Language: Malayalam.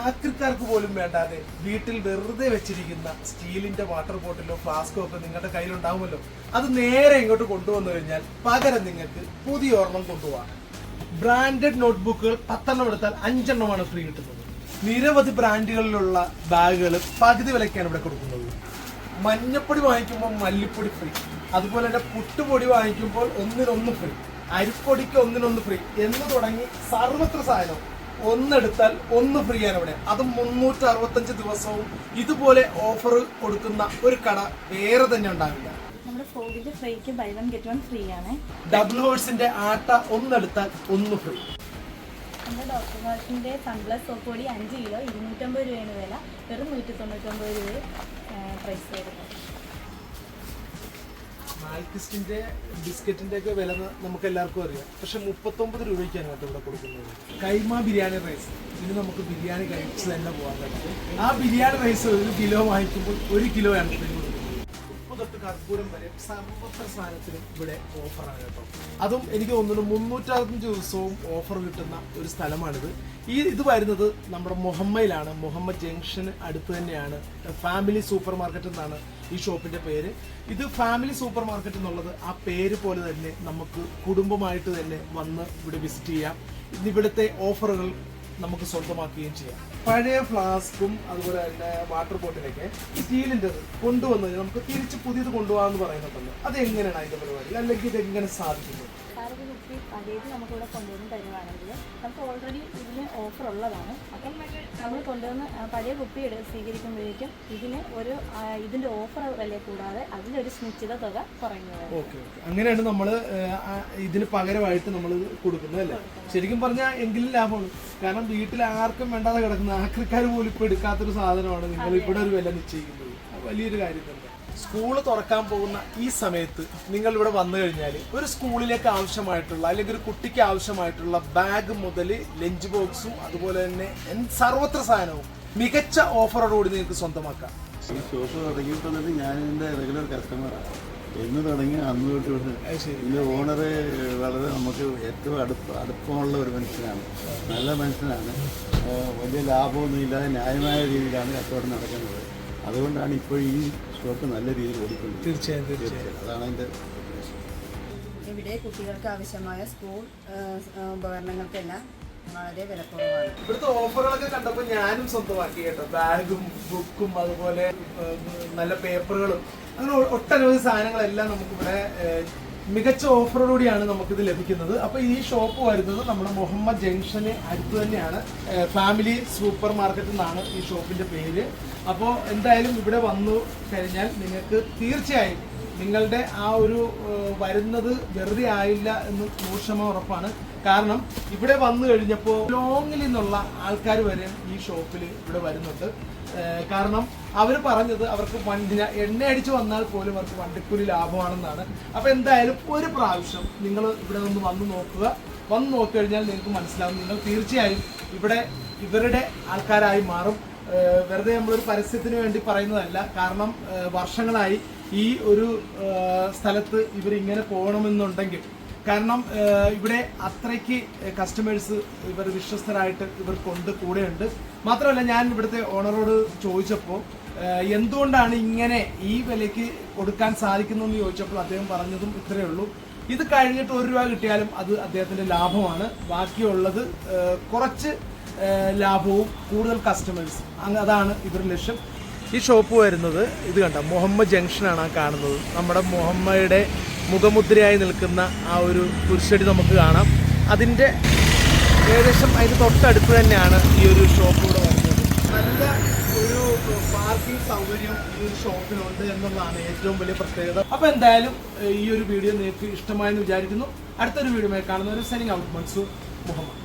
ആക്രിക്കാർക്ക് പോലും വേണ്ടാതെ വീട്ടിൽ വെറുതെ വെച്ചിരിക്കുന്ന സ്റ്റീലിന്റെ വാട്ടർ ബോട്ടിലോ ഫ്ലാസ്കോ ഒക്കെ നിങ്ങളുടെ കയ്യിലുണ്ടാവുമല്ലോ. അത് നേരെ ഇങ്ങോട്ട് കൊണ്ടുവന്നു കഴിഞ്ഞാൽ പകരം നിങ്ങൾക്ക് പുതിയ ഓർമ്മ കൊണ്ടുപോകാം. ബ്രാൻഡഡ് നോട്ട്ബുക്കുകൾ പത്തെണ്ണം എടുത്താൽ അഞ്ചെണ്ണമാണ് ഫ്രീ കിട്ടുന്നത്. നിരവധി ബ്രാൻഡുകളിലുള്ള ബാഗുകൾ പകുതി വിലയ്ക്കാണ് ഇവിടെ കൊടുക്കുന്നത്. മഞ്ഞപ്പൊടി വാങ്ങിക്കുമ്പോൾ മല്ലിപ്പൊടി ഫ്രീ അതുപോലെ തന്നെ പുട്ടുപൊടി വാങ്ങിക്കുമ്പോൾ ഒന്നിനൊന്ന് ഫ്രീ അരിപ്പൊടിക്ക് ഒന്നിനൊന്ന് ഫ്രീ എന്ന് തുടങ്ങി സർവത്ര സാധനം ഒന്നെടുത്താൽ ഒന്ന് ഫ്രീ ആണ് ഇവിടെ. അത് മുന്നൂറ്റി അറുപത്തഞ്ച് ദിവസവും ഇതുപോലെ ഓഫർ കൊടുക്കുന്ന ഒരു കട വേറെ തന്നെ ഉണ്ടാവില്ല. ഡബിൾ ഹോഴ്സിന്റെ ആട്ട ഒന്നെടുത്താൽ ഒന്ന് ഫ്രീ നമ്മുടെ ഡോക്ടർ സൺപ്ലസ് സോപ്പ് പൊടി അഞ്ച് കിലോ ഇരുന്നൂറ്റമ്പത് രൂപയാണ് വില. വെറും നൂറ്റി തൊണ്ണൂറ്റൊമ്പത് രൂപ പ്രൈസ് വരുന്നത്. മാൽക്കിസ്റ്റിന്റെ ബിസ്ക്കറ്റിന്റെ ഒക്കെ വില നമുക്ക് എല്ലാവർക്കും അറിയാം. പക്ഷെ മുപ്പത്തൊമ്പത് രൂപയ്ക്കാണ് കേട്ടോ ഇവിടെ കൊടുക്കുന്നത്. കൈമ ബിരിയാണി റൈസ് ഇനി നമുക്ക് ബിരിയാണി കഴിച്ച് തന്നെ പോകാൻ പറ്റും. ആ ബിരിയാണി റൈസ് ഒരു കിലോ വാങ്ങിക്കുമ്പോൾ ഒരു കിലോ ആണ് തൊട്ട് കർപ്പൂരം വരെ സർവത്ര സാധനത്തിനും ഇവിടെ ഓഫറാണ് കേട്ടോ. അതും എനിക്ക് തോന്നുന്നു മുന്നൂറ്ററുപത്തഞ്ച് ദിവസവും ഓഫർ കിട്ടുന്ന ഒരു സ്ഥലമാണിത്. ഈ ഇത് വരുന്നത് നമ്മുടെ മുഹമ്മയിലാണ്. മുഹമ്മദ് ജംഗ്ഷന് അടുത്ത് തന്നെയാണ്. ഫാമിലി സൂപ്പർ മാർക്കറ്റ് എന്നാണ് ഈ ഷോപ്പിന്റെ പേര്. ഇത് ഫാമിലി സൂപ്പർ മാർക്കറ്റ് എന്നുള്ളത് ആ പേര് പോലെ തന്നെ നമുക്ക് കുടുംബമായിട്ട് തന്നെ വന്ന് ഇവിടെ വിസിറ്റ് ചെയ്യാം. ഇവിടുത്തെ ഓഫറുകൾ നമുക്ക് സ്വന്തമാക്കുകയും ചെയ്യാം. പഴയ ഫ്ലാസ്കും അതുപോലെ തന്നെ വാട്ടർ ബോട്ടിലൊക്കെ സ്റ്റീലിന്റെ കൊണ്ടുവന്നത് നമുക്ക് തിരിച്ച് പുതിയത് കൊണ്ടുപോകാന്ന് പറയുന്നുണ്ടല്ലോ. അത് എങ്ങനെയാണ് അതിന്റെ പരിപാടി? അല്ലെങ്കിൽ ഇത് എങ്ങനെ സാധിക്കുന്നത് സാറൊരു കുപ്പി പഴയത് നമുക്കിവിടെ കൊണ്ടുവന്ന് തരുവാണെങ്കിൽ നമുക്ക് ഓൾറെഡി ഇതിന് ഓഫർ ഉള്ളതാണ്. അപ്പം നമ്മൾ കൊണ്ടുവന്ന് പഴയ കുപ്പി എടു സ്വീകരിക്കുമ്പോഴേക്കും ഇതിന് ഒരു ഇതിന്റെ ഓഫർ വില കൂടാതെ അതിലൊരു നിശ്ചിത തുക ഓക്കെ അങ്ങനെയാണ് നമ്മൾ ഇതിന് പകരമായിട്ട് നമ്മൾ കൊടുക്കുന്നത് അല്ലേ? ശരിക്കും പറഞ്ഞാൽ എങ്കിലും ലാഭമാണ്. കാരണം വീട്ടിൽ ആർക്കും വേണ്ടാതെ കിടക്കുന്ന ആക്രിക്കാർ പോലും ഇപ്പോൾ എടുക്കാത്തൊരു സാധനമാണ് നിങ്ങൾ ഇവിടെ ഒരു വില നിശ്ചയിക്കുന്നത്. വലിയൊരു കാര്യം തന്നെ. സ്കൂൾ തുറക്കാൻ പോകുന്ന ഈ സമയത്ത് നിങ്ങൾ ഇവിടെ വന്നു കഴിഞ്ഞാൽ ഒരു സ്കൂളിലേക്ക് ആവശ്യമായിട്ടുള്ള അല്ലെങ്കിൽ ഒരു കുട്ടിക്ക് ആവശ്യമായിട്ടുള്ള ബാഗ് മുതൽ ലഞ്ച് ബോക്സും അതുപോലെ തന്നെ സർവത്ര സാധനവും മികച്ച ഓഫറോടുകൂടി നിങ്ങൾക്ക് സ്വന്തമാക്കാം. ഈ ഷോപ്പ് തുടങ്ങിയപ്പോൾ തന്നെ ഞാൻ എന്റെ റെഗുലർ കസ്റ്റമറാണ് എന്ന് തുടങ്ങി അന്ന് തൊട്ട് ഇതിന്റെ ഓണറ് വളരെ നമുക്ക് ഏറ്റവും അടുപ്പ അടുപ്പമുള്ള ഒരു മനുഷ്യനാണ്. നല്ല മനുഷ്യനാണ്. വലിയ ലാഭമൊന്നും ഇല്ലാതെ ന്യായമായ രീതിയിലാണ് കച്ചവടം നടക്കുന്നത്. അതുകൊണ്ടാണ് ഇപ്പോൾ ഈ ഷോപ്പ് നല്ല രീതിയിൽ ഓടിക്കുന്നത് തീർച്ചയായും തീർച്ചയായും. അതാണ് അതിന്റെ ഇവിടെ കുട്ടികൾക്ക് ആവശ്യമായ സ്കൂൾ ഉപകരണങ്ങൾക്കെല്ലാം ഇവിടുത്തെ ഓഫറുകളൊക്കെ കണ്ടപ്പോൾ ഞാനും സ്വന്തമാക്കി കേട്ടോ. ബാഗും ബുക്കും അതുപോലെ നല്ല പേപ്പറുകളും അങ്ങനെ ഒട്ടനവധി സാധനങ്ങളെല്ലാം നമുക്കിവിടെ മികച്ച ഓഫറോടുകൂടിയാണ് നമുക്കിത് ലഭിക്കുന്നത്. അപ്പൊ ഈ ഷോപ്പ് വരുന്നത് നമ്മുടെ മുഹമ്മദ് ജംഗ്ഷന് അടുത്ത് തന്നെയാണ്. ഫാമിലി സൂപ്പർ മാർക്കറ്റ് എന്നാണ് ഈ ഷോപ്പിന്റെ പേര്. അപ്പോൾ എന്തായാലും ഇവിടെ വന്നു കഴിഞ്ഞാൽ നിങ്ങൾക്ക് തീർച്ചയായും നിങ്ങളുടെ ആ ഒരു വരുന്നത് വെറുതെ ആയില്ല എന്ന് നൂറ് ഉറപ്പാണ്. കാരണം ഇവിടെ വന്നു കഴിഞ്ഞപ്പോൾ ലോങ്ങിൽ നിന്നുള്ള ആൾക്കാർ വരെ ഈ ഷോപ്പിൽ ഇവിടെ വരുന്നുണ്ട്. കാരണം അവർ പറഞ്ഞത് അവർക്ക് വണ്ടി എണ്ണ അടിച്ച് വന്നാൽ പോലും അവർക്ക് വണ്ടിക്കൂലി ലാഭമാണെന്നാണ്. അപ്പോൾ എന്തായാലും ഒരു പ്രാവശ്യം നിങ്ങൾ ഇവിടെ നിന്ന് വന്ന് നോക്കുക. വന്ന് നോക്കി കഴിഞ്ഞാൽ നിങ്ങൾക്ക് മനസ്സിലാവും. നിങ്ങൾ തീർച്ചയായും ഇവിടെ ഇവരുടെ ആൾക്കാരായി മാറും. വെറുതെ നമ്മളൊരു പരസ്യത്തിന് വേണ്ടി പറയുന്നതല്ല. കാരണം വർഷങ്ങളായി ഈ ഒരു സ്ഥലത്ത് ഇവരിങ്ങനെ പോകണമെന്നുണ്ടെങ്കിൽ കാരണം ഇവിടെ അത്രയ്ക്ക് കസ്റ്റമേഴ്സ് ഇവർ വിശ്വസ്തരായിട്ട് ഇവർ കൊണ്ട് കൂടെയുണ്ട്. മാത്രമല്ല ഞാൻ ഇവിടുത്തെ ഓണറോട് ചോദിച്ചപ്പോൾ എന്തുകൊണ്ടാണ് ഇങ്ങനെ ഈ വിലയ്ക്ക് കൊടുക്കാൻ സാധിക്കുന്നതെന്ന് ചോദിച്ചപ്പോൾ അദ്ദേഹം പറഞ്ഞതും ഇത്രയേ ഉള്ളൂ. ഇത് കഴിഞ്ഞിട്ട് ഒരു രൂപ കിട്ടിയാലും അത് അദ്ദേഹത്തിന്റെ ലാഭമാണ്. ബാക്കിയുള്ളത് കുറച്ച് ലാഭവും കൂടുതൽ കസ്റ്റമേഴ്സ് അതാണ് ഇവരുടെ ലക്ഷ്യം. ഈ ഷോപ്പ് വരുന്നത് ഇത് കണ്ട? മുഹമ്മദ് ജംഗ്ഷനാണ് ആ കാണുന്നത്. നമ്മുടെ മുഹമ്മയുടെ മുഖമുദ്രയായി നിൽക്കുന്ന ആ ഒരു കുരിശടി നമുക്ക് കാണാം. അതിന്റെ ഏകദേശം അതിന് തൊട്ടടുത്ത് തന്നെയാണ് ഈ ഒരു ഷോപ്പ് വരുന്നത്. നല്ല ഒരു പാർക്കിംഗ് സൗകര്യം ഈ ഒരു ഷോപ്പിനുണ്ട് എന്നുള്ളതാണ് ഏറ്റവും വലിയ പ്രത്യേകത. അപ്പോൾ എന്തായാലും ഈ ഒരു വീഡിയോ നിങ്ങൾക്ക് ഇഷ്ടമായെന്ന് വിചാരിക്കുന്നു. അടുത്തൊരു വീഡിയോ കാണുന്നവർ സെനിങ് ഔട്ട് മൻസൂർ മുഹമ്മദ്.